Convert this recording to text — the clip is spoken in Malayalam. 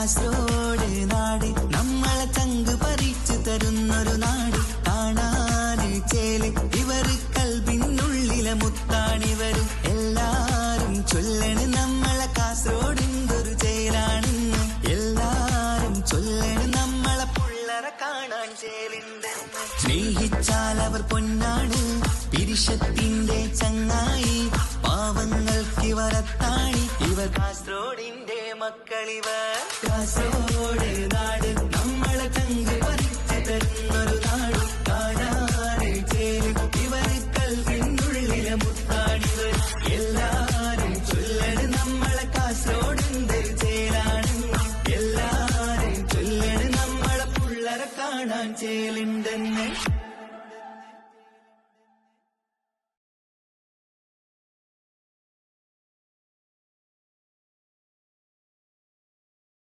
കാസർഗോഡ് നാട് നമ്മളെ ചങ്ക് പറിച്ചു തരുന്നൊരു നാട്. കാണാന് ചേൽ ഇവർ കൽബിനുള്ളിലെ മുത്താണിവര്. എല്ലാരും ചൊല്ലണ് നമ്മളെ കാസർഗോഡിന്തൊരു ചേലാണെന്ന്. എല്ലാരും ചൊല്ലണ് നമ്മളെ പുള്ളറ കാണാൻ ചേലുണ്ടെന്ന് സ്നേഹിച്ചാൽ അവർ പൊന്നാണ് പിരിശത്തിന്റെ ചങ്ങായി. പാവങ്ങൾക്ക് വരത്താണി ഇവർ കാസർഗോഡിന്റെ മക്കളിവർ. കാസർഗോഡ് നാട് നമ്മളെ ചങ്ക് പറിച്ചു തരുന്നൊരു ചേരും. ഇവർ കൽവിനുള്ളിലെ മുത്താണിവർ. എല്ലാരും ചൊല്ലണ് നമ്മളെ കാസർഗോഡിന്റെ ചേലാണെന്ന് എല്ലാരും ചൊല്ലണ് നമ്മളെ പുള്ളറെ കാണാൻ ചേലുണ്ടെന്ന്.